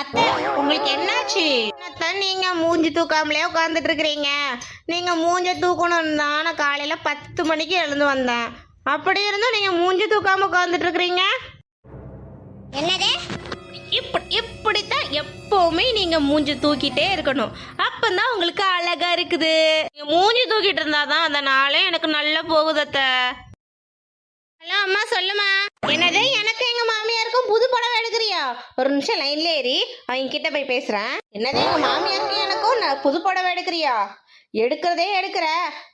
அத்தை உங்களுக்கு என்னாச்சு? அத்தை நீங்க மூஞ்சி தூக்காமலே உட்காந்துட்டு இருக்கிறீங்க. நீங்க மூஞ்ச தூக்கணும் தானே காலையில பத்து மணிக்கு எழுந்து வந்தேன். அப்படி இருந்தும் நீங்க மூஞ்சி தூக்காம உட்காந்துட்டு இருக்கிறீங்க? என்னது? இப்படி இப்படித்தான் எப்பவுமே நீங்க மூஞ்சி தூக்கிட்டே இருக்கணும். அப்பதான் உங்களுக்கு அழகா இருக்குது. நீங்க மூஞ்சி தூக்கிட்டு இருந்தாதான் அந்த நாளே எனக்கு நல்லா போகுது அத்தை. ஹலோ அம்மா சொல்லுமா என்னது? எனக்கு எங்க மாமியாருக்கும் புது படம் எடுக்கிறியா? ஒரு நிமிஷம் லைன்ல ஏறி அவங்க கிட்ட போய் பேசுறேன். என்னது எங்க மாமியாருக்கும் எனக்கும் நான் புது படம் எடுக்கிறியா? எடுக்கிறதே எடுக்கிற.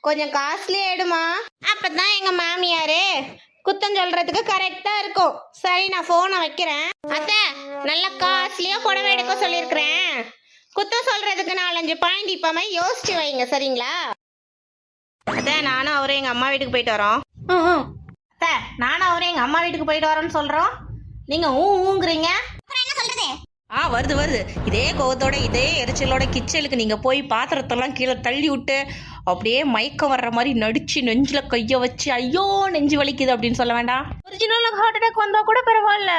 கொஞ்சம் காஸ்ட்லியே எடுமா? அப்பதான் எங்க மாமியாரு குத்தம் சொல்றதுக்கு கரெக்டா இருக்கும். சரி நான் போனை வைக்கிறேன். அத்த நல்ல காஸ்ட்லியா புடவை எடுக்க சொல்லியிருக்கிறேன் குத்தம் சொல்றதுக்கு நாலஞ்சு பாயிண்ட் இப்பமே யோசிச்சு வைங்க சரிங்களா? அத்தை நானும் அவரும் எங்க அம்மா வீட்டுக்கு போயிட்டு வரோம். அத்தை நானும் அவரும் எங்க அம்மா வீட்டுக்கு போயிட்டு வரோம்னு சொல்றோம். நீங்க ஊ ஊங்குறீங்க? அப்புறம் என்ன சொல்றது? ஆ வருது வருது. இதே கோவத்தோட இதே எரிச்சலோட கிச்சனுக்கு நீங்க போய் பாத்திரத்தெல்லாம் கீழே தள்ளி விட்டு அப்படியே மயக்கம் வர்ற மாதிரி நடிச்சு நெஞ்சில கைய வச்சு ஐயோ நெஞ்சு வலிக்குது அப்படின்னு சொல்ல வேண்டாம். ஒரிஜினல் ஹார்ட் அட்டாக் வந்தா கூட பரவாயில்ல.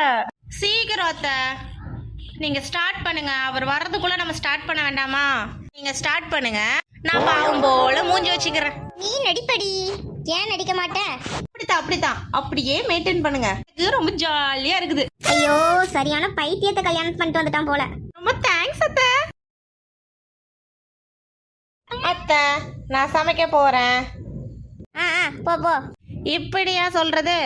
சீக்கிரம் அத்தை. நீங்க ஸ்டார்ட் பண்ணுங்க. அவர் வர்றதுக்குள்ள நம்ம ஸ்டார்ட் பண்ண வேண்டாமா? நீங்க ஸ்டார்ட் பண்ணுங்க. நான் பாவம் போல மூஞ்சி வச்சுக்கிறேன். நீ நடிப்படி. ஏன் நடிக்க மாட்ட? அப்படித்தான் அப்படித்தான். அப்படியே மெயின்டைன் பண்ணுங்க. இது ரொம்ப ஜாலியா இருக்குது. ஐயோ சரியான பைத்தியத்தை கல்யாணம் பண்ணிட்டு வந்துட்டான் போல. ரொம்ப தேங்க்ஸ் அத்தை. அத்தை நான் சமைக்க போறேன். ஆ ஆ போ போ. இப்படியா சொல்றது?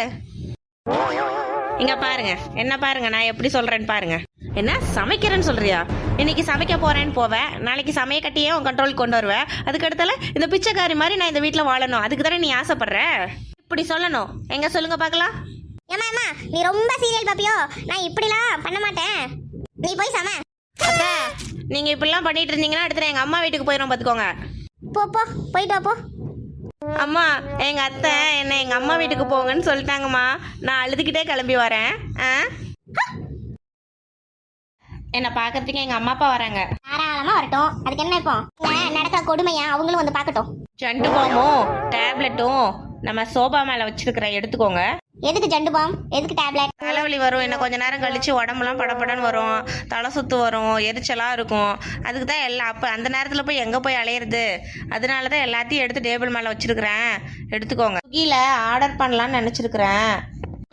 இங்க பாருங்க. என்ன பாருங்க? நான் எப்படி சொல்றேன்னு பாருங்க. என்ன சமைக்கிறேன்னு சொல்றியா? இன்னைக்கு சமைக்க போறேன்னு போவேன். நாளைக்கு சமைய கட்டியே உன் கண்ட்ரோல் கொண்டு வருவேன். அதுக்கு அடுத்தால இந்த பிச்சைக்காரி மாதிரி நான் இந்த வீட்டில் வாழணும். அதுக்கு தானே நீ ஆசைப்படுற? இப்படி சொல்லணும். எங்க சொல்லுங்க பார்க்கலாம். ஏமா ஏமா நீ ரொம்ப சீரியல் பாப்பியோ. நான் இப்படிலாம் பண்ண மாட்டேன். நீ போய் சம. அத்தை நீங்க இப்படிலாம் பண்ணிட்டு இருந்தீங்கன்னா அடுத்த எங்க அம்மா வீட்டுக்கு போயிடும் பாத்துக்கோங்க. போ போ போயிட்டு போ. அம்மா எங்க அத்தை என்ன எங்க அம்மா வீட்டுக்கு போங்கன்னு சொல்லிட்டாங்கம்மா. நான் அழுதுகிட்டே கிளம்பி வரேன். ஆ? என்னை பார்க்கறதுக்கு எங்க அம்மா அப்பா வராங்க. தாராளமா வரட்டும். அதுக்கு என்ன இப்போ? என்ன நடக்கிற கொடுமையா? அவங்களும் வந்து பார்க்கட்டும். ஜண்டு பாமும் டேப்லெட்டும் நம்ம சோபா மேல வச்சிருக்கிறேன் எடுத்துக்கோங்க. எதுக்கு ஜண்டு பாம்? எதுக்கு டேப்லெட்? தலைவலி வரும் இன்னும் கொஞ்ச நேரம் கழிச்சு உடம்புலாம் படபடன்னு வரும். தலை சுத்து வரும் எரிச்சலா இருக்கும். அதுக்கு தான் எல்லாம் அப்போ அந்த நேரத்தில் போய் எங்கே போய் அலையிறது? அதனால தான் எல்லாத்தையும் எடுத்து டேபிள் மேலே வச்சிருக்கிறேன். எடுத்துக்கோங்க. ஸ்விக்கியில் ஆர்டர் பண்ணலாம்னு நினச்சிருக்கிறேன்.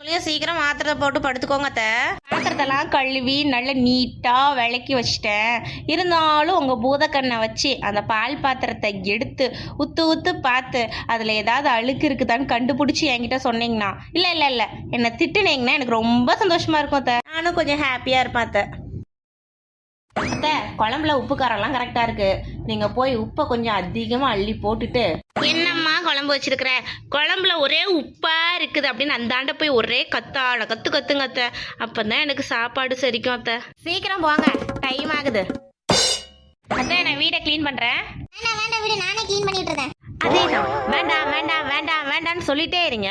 உங்களையும் சீக்கிரம் மாத்திரை போட்டு படுத்துக்கோங்க அத்தை. பாத்திரத்தெல்லாம் கழுவி நல்ல நீட்டாக விளக்கி வச்சிட்டேன். இருந்தாலும் உங்கள் பூதக்கண்ணை வச்சு அந்த பால் பாத்திரத்தை எடுத்து உத்து உத்து பார்த்து அதில் ஏதாவது அழுக்கு இருக்குதான்னு கண்டுபிடிச்சி என்கிட்ட சொன்னீங்கன்னா இல்லை இல்லை இல்லை. என்னை திட்டுனீங்கன்னா எனக்கு ரொம்ப சந்தோஷமா இருக்கும் அத்தை. நானும் கொஞ்சம் ஹாப்பியாக இருப்பேன் அத்தை. அத்தை குழம்புல உப்பு காரம்லாம் கரெக்டாக இருக்கு. நீங்கள் போய் உப்பை கொஞ்சம் அதிகமாக அள்ளி போட்டுட்டு என்னம்மா குழம்பு வச்சிருக்கிற? குழம்புல ஒரே உப்பா இருக்குது அப்படின்னு அந்தாண்ட போய் ஒரே கத்தாட கத்து கத்துங்க அத்தை. அப்பதான் எனக்கு சாப்பாடு சரிக்கும் அத்தை. சீக்கிரம் போங்க டைம் ஆகுது. அத்தை நான் வீடை க்ளீன் பண்றேன். வேண்டாம் வேண்டாம் விடு. நானே க்ளீன் பண்ணிட்டு இருக்கேன். அதேதான். வேண்டாம் வேண்டாம் வேண்டாம் வேண்டாம்னு சொல்லிட்டே இருங்க.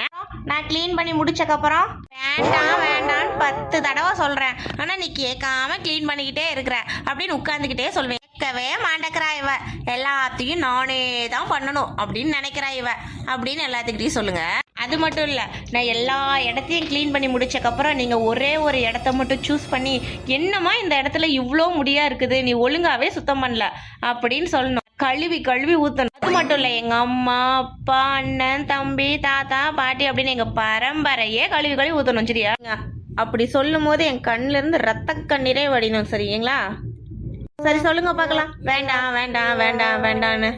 நான் க்ளீன் பண்ணி முடிச்சக்கப்புறம் வேண்டாம் வேண்டாம்னு பத்து தடவை சொல்கிறேன் ஆனால் நீ கேட்காம க்ளீன் பண்ணிக்கிட்டே இருக்கிற அப்படின்னு உட்காந்துக்கிட்டே சொல்வேன். கேட்கவே மாட்டேக்கிறா இவ. எல்லாத்தையும் நானே தான் பண்ணணும் அப்படின்னு நினைக்கிறா இவ. அப்படின்னு எல்லாத்துக்கிட்டையும் சொல்லுங்க. அது மட்டும் இல்லை நான் எல்லா இடத்தையும் க்ளீன் பண்ணி முடிச்சக்கப்புறம் நீங்கள் ஒரே ஒரு இடத்த மட்டும் சூஸ் பண்ணி என்னம்மா இந்த இடத்துல இவ்வளோ முடியா இருக்குது? நீ ஒழுங்காவே சுத்தம் பண்ணல அப்படின்னு சொல்லணும். கழுவி கழுவி ஊத்தணும். அது மட்டும் இல்ல எங்க அம்மா அப்பா அண்ணன் தம்பி தாத்தா பாட்டி அப்படின்னு எங்க பரம்பரையே கழுவி கழுவி ஊத்தணும் சரியா? அப்படி சொல்லும் போது என் கண்ணுல இருந்து ரத்த கண்ணீரே வடிணும் சரிங்களா? சரி சொல்லுங்க பார்க்கலாம். வேண்டாம் வேண்டாம் வேண்டாம் வேண்டான்னு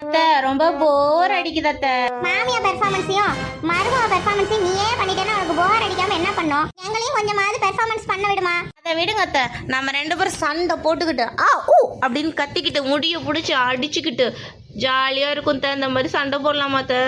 அத்தை ரொம்ப போர் அடிக்குது அத்தை. மாமியா பெர்ஃபார்மன்ஸையும் மருமக பெர்ஃபார்மன்ஸையும் நீயே பண்ணிட்டேன்னா உனக்கு போர் அடிக்காம என்ன பண்ணும் எங்களையும் கொஞ்சமாவது பெர்ஃபார்மன்ஸ் பண்ண விடுமா? அதை விடுங்க அத்தை. நம்ம ரெண்டு பேரும் சண்டை போட்டுக்கிட்டு ஆ ஊ அப்படின்னு கத்திக்கிட்டு முடிய பிடிச்சி அடிச்சுக்கிட்டு ஜாலியா இருக்கும் அத்தை. இந்த மாதிரி சண்டை போடலாமா அத்தை?